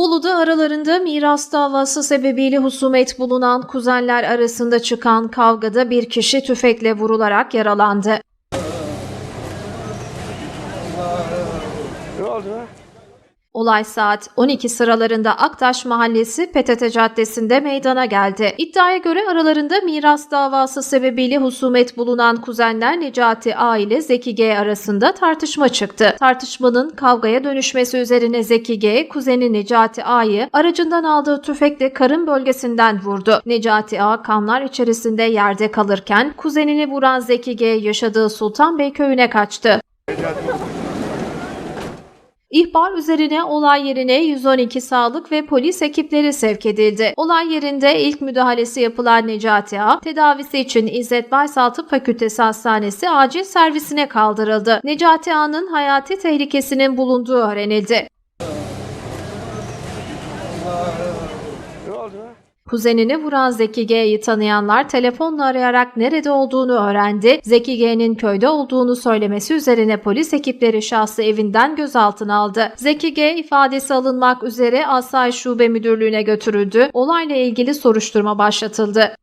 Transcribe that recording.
Bolu'da aralarında miras davası sebebiyle husumet bulunan kuzenler arasında çıkan kavgada bir kişi tüfekle vurularak yaralandı. Ne oldu? Olay saat 12 sıralarında Aktaş Mahallesi PTT Caddesi'nde meydana geldi. İddiaya göre aralarında miras davası sebebiyle husumet bulunan kuzenler Necati A ile Zeki G arasında tartışma çıktı. Tartışmanın kavgaya dönüşmesi üzerine Zeki G, kuzeni Necati A'yı aracından aldığı tüfekle karın bölgesinden vurdu. Necati A kanlar içerisinde yerde kalırken kuzenini vuran Zeki G yaşadığı Sultanbey köyüne kaçtı. İhbar üzerine olay yerine 112 sağlık ve polis ekipleri sevk edildi. Olay yerinde ilk müdahalesi yapılan Necati A, tedavisi için İzzet Baysal Tıp Fakültesi Hastanesi acil servisine kaldırıldı. Necati A'nın hayati tehlikesinin bulunduğu öğrenildi. Ne oldu? Kuzenini vuran Zeki G'yi tanıyanlar telefonla arayarak nerede olduğunu öğrendi. Zeki G'nin köyde olduğunu söylemesi üzerine polis ekipleri şahsı evinden gözaltına aldı. Zeki G ifadesi alınmak üzere Asayiş Şube Müdürlüğü'ne götürüldü. Olayla ilgili soruşturma başlatıldı.